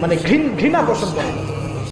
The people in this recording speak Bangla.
মানে ঘৃণ- পোষণ করে।